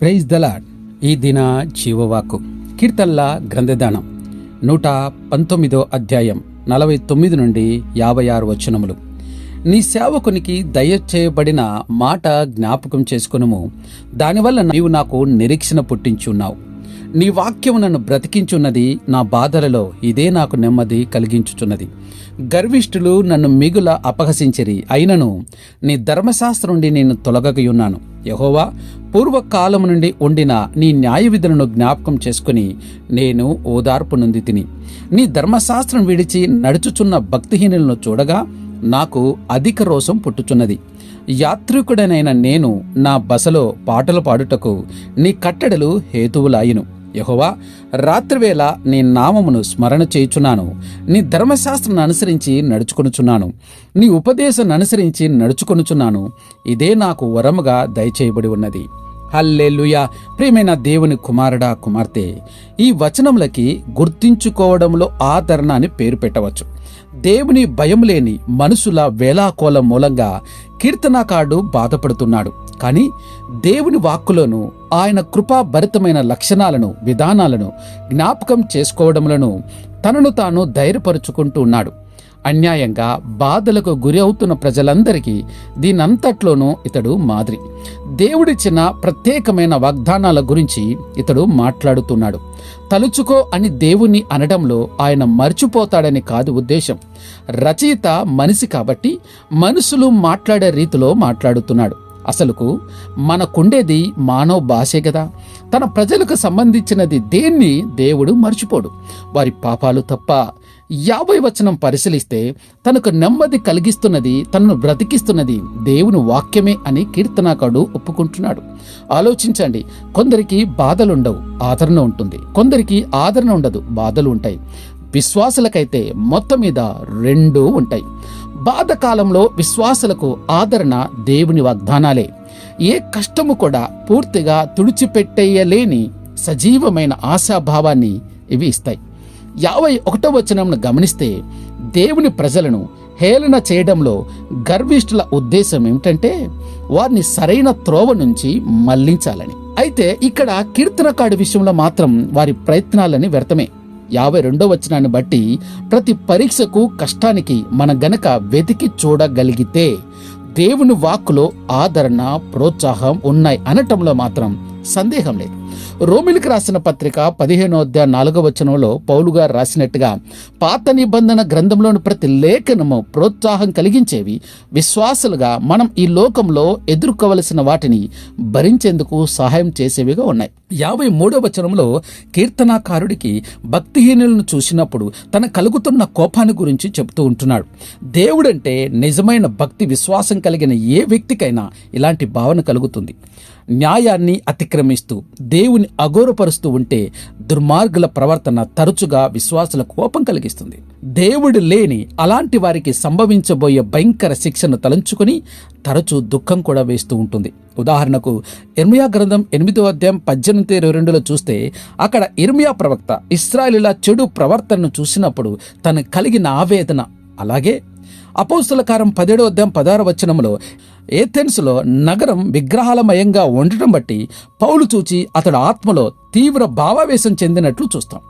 Praise the Lord ఈ దిన జీవవాకు కీర్తనల గ్రంథదానం నూట పంతొమ్మిదో అధ్యాయం నలభై తొమ్మిది నుండి యాభై ఆరు వచనములు. నీ సేవకునికి దయచేయబడిన మాట జ్ఞాపకం చేసుకునుము. దానివల్ల నీవు నాకు నిరీక్షణ పుట్టించున్నావు. నీ వాక్యము నన్ను బ్రతికించున్నది నా బాధలలో ఇదే నాకు నెమ్మది కలిగించుచున్నది. గర్విష్ఠులు నన్ను మిగుల అపహసించిరి అయినను నీ ధర్మశాస్త్రం నుండి నేను తొలగకయున్నాను. యహోవా పూర్వకాలం నుండి ఉండిన నీ న్యాయ విధులను జ్ఞాపకం చేసుకుని నేను ఓదార్పు నుంది తిని నీ ధర్మశాస్త్రం విడిచి నడుచుచున్న భక్తిహీనులను చూడగా నాకు అధిక రోషం పుట్టుచున్నది. యాత్రికుడనైన నేను నా బసలో పాటలు పాడుటకు నీ కట్టడలు హేతువులాయిను. యహోవా రాత్రివేళ నీ నామమును స్మరణ చేయుచున్నాను. నీ ధర్మశాస్త్రాన్ని అనుసరించి నడుచుకొనుచున్నాను. నీ ఉపదేశం అనుసరించి నడుచుకొనుచున్నాను. ఇదే నాకు వరముగా దయచేయబడి ఉన్నది. హల్లెలుయా! ప్రియమైన దేవుని కుమారుడా కుమార్తె ఈ వచనములకి గుర్తించుకోవడంలో ఆదరణ అని పేరు పెట్టవచ్చు. దేవుని భయం లేని మనుషుల వేలాకోలం మూలంగా కీర్తనాకారుడు బాధపడుతున్నాడు. కానీ దేవుని వాక్కులను ఆయన కృపాభరితమైన లక్షణాలను విధానాలను జ్ఞాపకం చేసుకోవడంలోను తనను తాను ధైర్యపరుచుకుంటూ ఉన్నాడు. అన్యాయంగా బాధలకు గురి అవుతున్న ప్రజలందరికీ దీనంతట్లోనూ ఇతడు మాదిరి. దేవుడిచ్చిన ప్రత్యేకమైన వాగ్దానాల గురించి ఇతడు మాట్లాడుతున్నాడు. తలుచుకో అని దేవుణ్ణి అనడంలో ఆయన మర్చిపోతాడని కాదు ఉద్దేశం. రచయిత మనిషి కాబట్టి మనుషులు మాట్లాడే రీతిలో మాట్లాడుతున్నాడు. అసలుకు మనకుండేది మానవ భాషే కదా తన ప్రజలకు సంబంధించినది దేన్ని దేవుడు మర్చిపోడు. వారి పాపాలు తప్ప యాభై వచనం పరిశీలిస్తే తనకు నెమ్మది కలిగిస్తున్నది తనను బ్రతికిస్తున్నది దేవుని వాక్యమే అని కీర్తనాకాడు ఒప్పుకుంటున్నాడు. ఆలోచించండి కొందరికి బాధలుండవు ఆదరణ ఉంటుంది. కొందరికి ఆదరణ ఉండదు బాధలు ఉంటాయి. విశ్వాసులకైతే మొత్తం మీద రెండూ ఉంటాయి. బాధకాలంలో విశ్వాసులకు ఆదరణ దేవుని వాగ్దానాలే. ఏ కష్టము కూడా పూర్తిగా తుడిచిపెట్టేయలేని సజీవమైన ఆశాభావాన్ని ఇవి ఇస్తాయి. యాభై ఒకటో వచనంను గమనిస్తే దేవుని ప్రజలను హేళన చేయడంలో గర్విష్ఠుల ఉద్దేశం ఏమిటంటే వారిని సరైన త్రోవ నుంచి మళ్ళించాలని. అయితే ఇక్కడ కీర్తనకాడు విషయంలో మాత్రం వారి ప్రయత్నాలని వ్యర్థమే. యాభై రెండో వచనాన్ని బట్టి ప్రతి పరీక్షకు కష్టానికి మన గనక వెతికి చూడగలిగితే దేవుని వాక్కులో ఆదరణ ప్రోత్సాహం ఉన్నాయి అనటంలో మాత్రం సందేహం లేదు. రోమిలికి రాసిన పత్రిక పదిహేనో అధ్యాయ నాలుగో వచనంలో పౌలు గారు రాసినట్టుగా పాత నిబంధన గ్రంథంలోని ప్రతి లేఖనము ప్రోత్సాహం కలిగించేవి విశ్వాసులుగా మనం ఈ లోకంలో ఎదుర్కోవలసిన వాటిని భరించేందుకు సహాయం చేసేవిగా ఉన్నాయి. యాభై మూడో వచనంలో కీర్తనాకారుడికి భక్తిహీనులను చూసినప్పుడు తన కలుగుతున్న కోపాన్ని గురించి చెబుతూ ఉంటున్నాడు. దేవుడంటే నిజమైన భక్తి విశ్వాసం కలిగిన ఏ వ్యక్తికైనా ఇలాంటి భావన కలుగుతుంది. న్యాయాన్ని అతిక్రమిస్తూ దేవుని అగౌరపరుస్తూ ఉంటే దుర్మార్గుల ప్రవర్తన తరచుగా విశ్వాసుల కోపం కలిగిస్తుంది. దేవుడు లేని అలాంటి వారికి సంభవించబోయే భయంకర శిక్షను తలంచుకుని తరచూ దుఃఖం కూడా వేస్తూ ఉంటుంది. ఉదాహరణకు ఇర్మియా గ్రంథం ఎనిమిదో అధ్యాయం పద్దెనిమిది ఇరవై రెండులో చూస్తే అక్కడ ఇర్మియా ప్రవక్త ఇస్రాయలుల చెడు ప్రవర్తనను చూసినప్పుడు తను కలిగిన ఆవేదన. అలాగే అపౌస్తులకారం పదేడో అధ్యాయం పదహారు వచనంలో ఏథెన్స్లో నగరం విగ్రహాలమయంగా ఉండటం బట్టి పౌలు చూచి అతడు ఆత్మలో తీవ్ర భావావేశం చెందినట్లు చూస్తాం.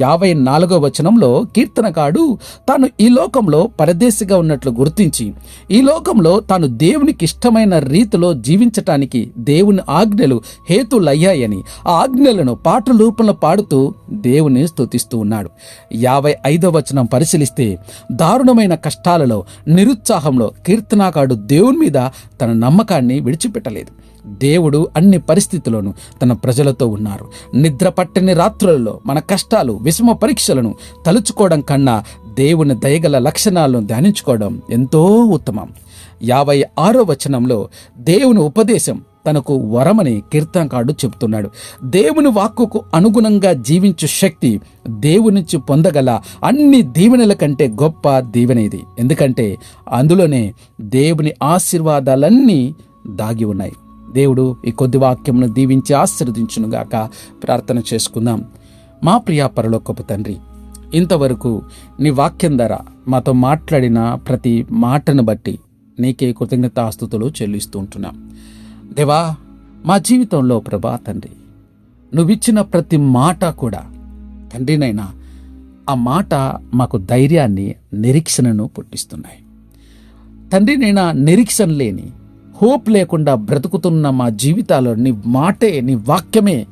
యాభై నాలుగో వచనంలో కీర్తనకాడు తాను ఈ లోకంలో పరదేశిగా ఉన్నట్లు గుర్తించి ఈ లోకంలో తాను దేవునికి ఇష్టమైన రీతిలో జీవించటానికి దేవుని ఆజ్ఞలు హేతులయ్యాయని ఆ ఆజ్ఞలను పాటల రూపంలో పాడుతూ దేవుని స్తుతిస్తూ ఉన్నాడు. యాభై ఐదో వచనం పరిశీలిస్తే దారుణమైన కష్టాలలో నిరుత్సాహంలో కీర్తనాకాడు దేవుని మీద తన నమ్మకాన్ని విడిచిపెట్టలేదు. దేవుడు అన్ని పరిస్థితుల్లోనూ తన ప్రజలతో ఉన్నారు. నిద్ర పట్టని రాత్రులలో మన కష్టాలు విషమ పరీక్షలను తలుచుకోవడం కన్నా దేవుని దయగల లక్షణాలను ధ్యానించుకోవడం ఎంతో ఉత్తమం. యాభై ఆరో వచనంలో దేవుని ఉపదేశం తనకు వరమని కీర్తనకాడు చెబుతున్నాడు. దేవుని వాక్కుకు అనుగుణంగా జీవించు శక్తి దేవుని నుంచి పొందగల అన్ని దీవెనల కంటే గొప్ప దీవెన ఇది. ఎందుకంటే అందులోనే దేవుని ఆశీర్వాదాలన్నీ దాగి ఉన్నాయి. దేవుడు ఈ కొద్ది వాక్యమును దీవించి ఆశీర్వదించునుగాక. ప్రార్థన చేసుకుందాం. మా ప్రియా పరలోకపు తండ్రి ఇంతవరకు నీ వాక్యం ధర మాతో మాట్లాడిన ప్రతి మాటను బట్టి నీకే కృతజ్ఞతాస్తుతులు చెల్లిస్తూ ఉంటున్నాం. దేవా మా జీవితంలో ప్రభా తండ్రి నువ్విచ్చిన ప్రతి మాట కూడా తండ్రినైనా ఆ మాట మాకు ధైర్యాన్ని నిరీక్షణను పుట్టిస్తున్నాయి. తండ్రినైనా నిరీక్షణ లేని హోప్ లేకుండా బ్రతుకుతున్న మా జీవితాల్లో నీ మాటే నీ వాక్యమే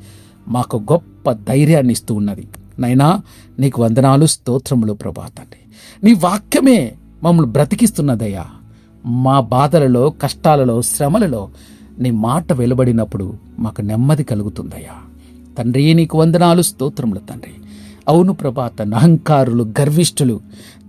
మాకు గొప్ప ధైర్యాన్ని ఇస్తూ ఉన్నది. నైనా నీకు వందనాలు స్తోత్రములు ప్రభా తండ్రి. నీ వాక్యమే మమ్మల్ని బ్రతికిస్తున్నదయ్యా మా బాధలలో కష్టాలలో శ్రమలలో నీ మాట వెలువడినప్పుడు మాకు నెమ్మది కలుగుతుందయ్యా తండ్రి నీకు వందనాలు స్తోత్రములు తండ్రి. అవును ప్రభా తన అహంకారులు గర్విష్ఠులు.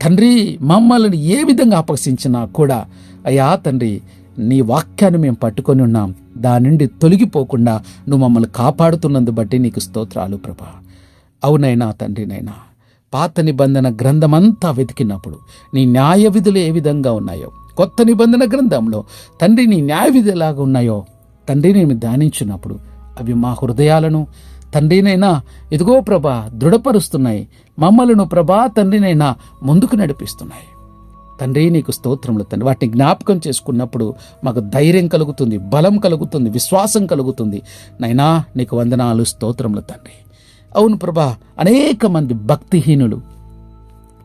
తండ్రి మమ్మల్ని ఏ విధంగా అపహసించినా కూడా అయ్యా తండ్రి నీ వాక్యాన్ని మేము పట్టుకొని ఉన్నాం. దాని నుండి తొలగిపోకుండా నువ్వు మమ్మల్ని కాపాడుతున్నందు బట్టి నీకు స్తోత్రాలు ప్రభా. అవునైనా తండ్రినైనా పాత నిబంధన గ్రంథమంతా వెతికినప్పుడు నీ న్యాయ విధులు ఏ విధంగా ఉన్నాయో కొత్త నిబంధన గ్రంథంలో తండ్రి నీ న్యాయ విధి ఎలాగ ఉన్నాయో తండ్రిని నేను ధ్యానించినప్పుడు అవి మా హృదయాలను తండ్రినైనా ఇదిగో ప్రభా దృఢపరుస్తున్నాయి. మమ్మలను ప్రభా తండ్రినైనా ముందుకు నడిపిస్తున్నాయి. తండ్రి నీకు స్తోత్రములు తండ్రి. వాటిని జ్ఞాపకం చేసుకున్నప్పుడు మాకు ధైర్యం కలుగుతుంది బలం కలుగుతుంది విశ్వాసం కలుగుతుంది. నైనా నీకు వందనాలు స్తోత్రములు తండ్రి. అవును ప్రభా అనేక మంది భక్తిహీనులు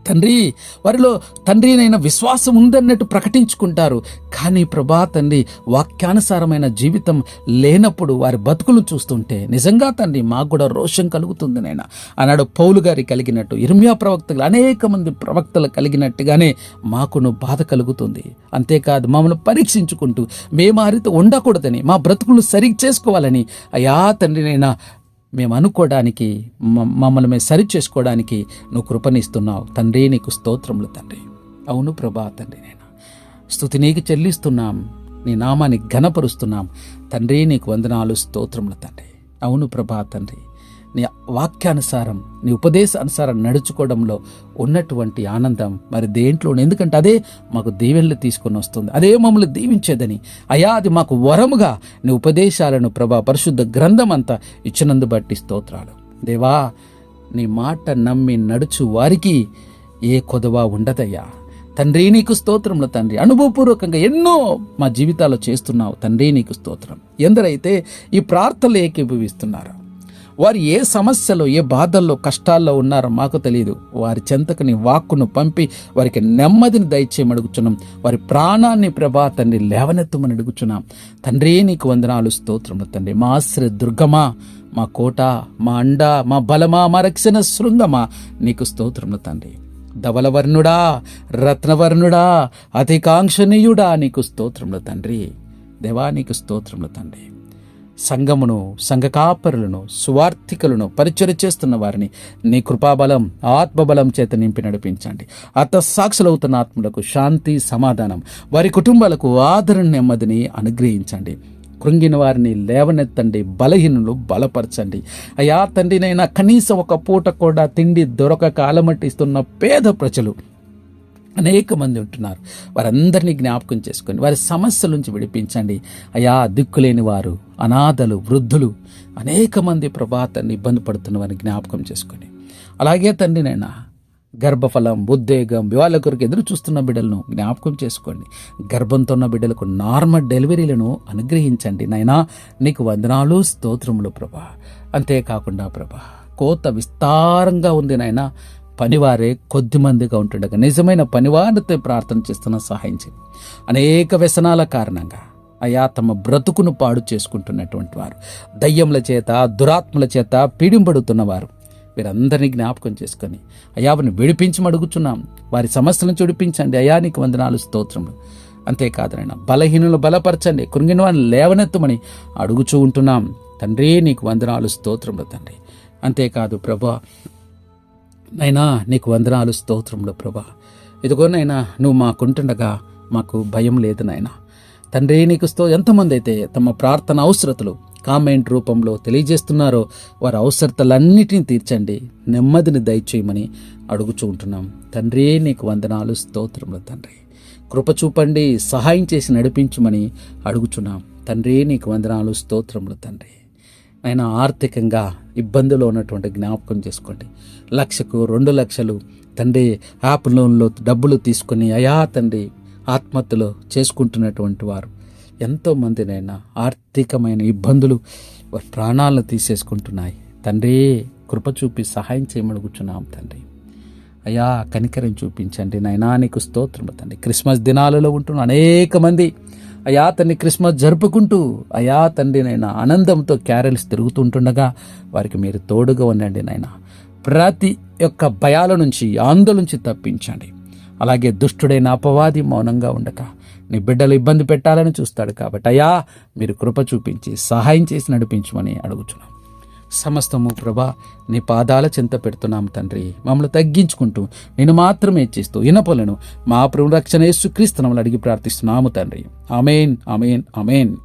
తండ్రి వారిలో తండ్రినైనా విశ్వాసం ఉందన్నట్టు ప్రకటించుకుంటారు. కానీ ప్రభా తండ్రి వాక్యానుసారమైన జీవితం లేనప్పుడు వారి బతుకులు చూస్తుంటే నిజంగా తండ్రి మాకు కూడా రోషం కలుగుతుంది నాయన. ఆనాడు పౌలు గారి కలిగినట్టు ఇర్మియా ప్రవక్తలు అనేక మంది ప్రవక్తలు కలిగినట్టుగానే మాకును బాధ కలుగుతుంది. అంతేకాదు మమ్మల్ని పరీక్షించుకుంటూ మేము ఆ రీతి ఉండకూడదని మా బ్రతుకులు సరి చేసుకోవాలని అయా తండ్రినైనా మేము అనుకోవడానికి మ- మమ్మల్ని మేము సరి చేసుకోవడానికి నువ్వు కృపనిస్తున్నావు. తండ్రి నీకు స్తోత్రములు తండ్రి. అవును ప్రభా తండ్రి నేను? స్థుతి నీకు చెల్లిస్తున్నాం. నీ నామాన్ని ఘనపరుస్తున్నాం. తండ్రి నీకు వందనాలు స్తోత్రములు తండ్రి. అవును ప్రభా తండ్రి. నీ వాక్యానుసారం నీ ఉపదేశానుసారం నడుచుకోవడంలో ఉన్నటువంటి ఆనందం మరి దేంట్లో ఎందుకంటే అదే మాకు దీవెనలు తీసుకొని వస్తుంది. అదే మమ్మల్ని దీవించేదని. అయా అది మాకు వరముగా నీ ఉపదేశాలను ప్రభా పరిశుద్ధ గ్రంథం అంతా ఇచ్చినందు బట్టి స్తోత్రాలు. దేవా నీ మాట నమ్మి నడుచు వారికి ఏ కొదవా ఉండదయ్యా. తండ్రి నీకు స్తోత్రంలో తండ్రి. అనుభవపూర్వకంగా ఎన్నో మా జీవితాల్లో చేస్తున్నావు తండ్రి నీకు స్తోత్రం. ఎందరైతే ఈ ప్రార్థనలు ఏకీభవిస్తున్నారు వారు ఏ సమస్యలో ఏ బాధల్లో కష్టాల్లో ఉన్నారో మాకు తెలియదు వారి చెంతకు నీ వాక్కును పంపి వారికి నెమ్మదిని దయచేయమని అడుగుచున్నాం. వారి ప్రాణాన్ని ప్రభా తండ్రి లేవనెత్తమని అడుగుచున్నాం. తండ్రి నీకు వందనాలు స్తోత్రములు తండ్రి. మా ఆశ్రయ దుర్గమా మా కోట మా అండ మా బలమా మా రక్షణ శృంగమా నీకు స్తోత్రములు తండ్రి. ధవలవర్ణుడా రత్నవర్ణుడా అతికాంక్షనీయుడా నీకు స్తోత్రములు తండ్రి. దేవా నీకు స్తోత్రములు తండ్రి. సంఘమును సంఘకాపరులను సువార్థికులను పరిచయ చేస్తున్న వారిని నీ కృపాబలం ఆత్మబలం చేత నింపి నడిపించండి. అత సాక్షులవుతున్న ఆత్మలకు శాంతి సమాధానం వారి కుటుంబాలకు ఆదరణ నెమ్మదిని అనుగ్రహించండి. కృంగిన వారిని లేవనెత్తండి బలహీనులు బలపరచండి. అయ్యా తండ్రినైనా కనీసం ఒక పూట కూడా తిండి దొరకక అలమటిస్తున్న పేద ప్రజలు అనేక మంది ఉంటున్నారు. వారందరినీ జ్ఞాపకం చేసుకొని వారి సమస్యల నుంచి విడిపించండి. అయా దిక్కులేని వారు అనాథలు వృద్ధులు అనేక మంది ప్రభాతాన్ని ఇబ్బంది పడుతున్న వారిని జ్ఞాపకం చేసుకొని. అలాగే తండ్రి నైనా గర్భఫలం ఉద్వేగం వివాహాల కొరకు ఎదురు చూస్తున్న బిడ్డలను జ్ఞాపకం చేసుకోండి. గర్భంతో ఉన్న బిడ్డలకు నార్మల్ డెలివరీలను అనుగ్రహించండి. నైనా నీకు వందనాలు స్తోత్రములు ప్రభా. అంతేకాకుండా ప్రభా కోత విస్తారంగా ఉంది నాయనా. పనివారే కొద్ది మందిగా ఉంటుండగా నిజమైన పనివారితో ప్రార్థన చేస్తున్న సహాయం చేయండి అనేక వ్యసనాల కారణంగా అయా తమ బ్రతుకును పాడు చేసుకుంటున్నటువంటి వారు దయ్యముల చేత దురాత్మల చేత పీడింపడుతున్నవారు వీరందరినీ జ్ఞాపకం చేసుకొని అయావని వారిని విడిపించి అడుగుచున్నాం. వారి సమస్యలను చూడిపించండి. అయా నీకు వందనాలు స్తోత్రములు. అంతేకాదనైనా బలహీనులు బలపరచండి. కృంగిన వారిని లేవనెత్తమని అడుగుచూ ఉంటున్నాం. తండ్రి నీకు వందనాలు స్తోత్రములు తండ్రి. అంతేకాదు ప్రభా నైనా నీకు వందనాలు స్తోత్రములు ప్రభా. ఇదిగోనైనా నువ్వు మాకుంటుండగా మాకు భయం లేదు నాయనా తండ్రి నీకు స్తో ఎంతమంది అయితే తమ ప్రార్థన అవసరతలు కామెంట్ రూపంలో తెలియజేస్తున్నారో వారి అవసరతలన్నిటిని తీర్చండి. నెమ్మదిని దయచేయమని అడుగుచూ ఉంటున్నాం. తండ్రి నీకు వందనాలు స్తోత్రములు తండ్రి. కృప చూపండి సహాయం చేసి నడిపించమని అడుగుచున్నాం. తండ్రి నీకు వందనాలు స్తోత్రములు తండ్రి. ఆయన ఆర్థికంగా ఇబ్బందిలో ఉన్నటువంటి జ్ఞాపకం చేసుకోండి. లక్షకు రెండు లక్షలు తండ్రి యాప్ లోన్లో డబ్బులు తీసుకొని అయా తండ్రి ఆత్మహత్యలు చేసుకుంటున్నటువంటి వారు ఎంతోమందినైనా ఆర్థికమైన ఇబ్బందులు వారి ప్రాణాలను తీసేసుకుంటున్నాయి. తండ్రి కృప చూపి సహాయం చేయమడుగుచున్నాం తండ్రి. అయ్యా కనికరం చూపించండి. నైనా నీకు తండ్రి. క్రిస్మస్ దినాలలో ఉంటున్న అనేక మంది అయా తండ్రి క్రిస్మస్ జరుపుకుంటూ అయా తండ్రి నైనా ఆనందంతో క్యారల్స్ తిరుగుతుంటుండగా వారికి మీరు తోడుగా ఉండండి నాయన. ప్రతి యొక్క భయాల నుంచి ఆందోళన నుంచి తప్పించండి. అలాగే దుష్టుడైన అపవాది మౌనంగా ఉండక నీ బిడ్డలు ఇబ్బంది పెట్టాలని చూస్తాడు కాబట్టి అయ్యా మీరు కృప చూపించి సహాయం చేసి నడిపించమని అడుగుచున్నాం. సమస్తము ప్రభా నీ పాదాల చింత పెడుతున్నాం తండ్రి. మమ్మల్ని తగ్గించుకుంటూ నేను మాత్రమే చేస్తూ ఇనపలను మా ప్రభు రక్షణ యేసు అడిగి ప్రార్థిస్తున్నాము తండ్రి. అమేన్ అమేన్ అమేన్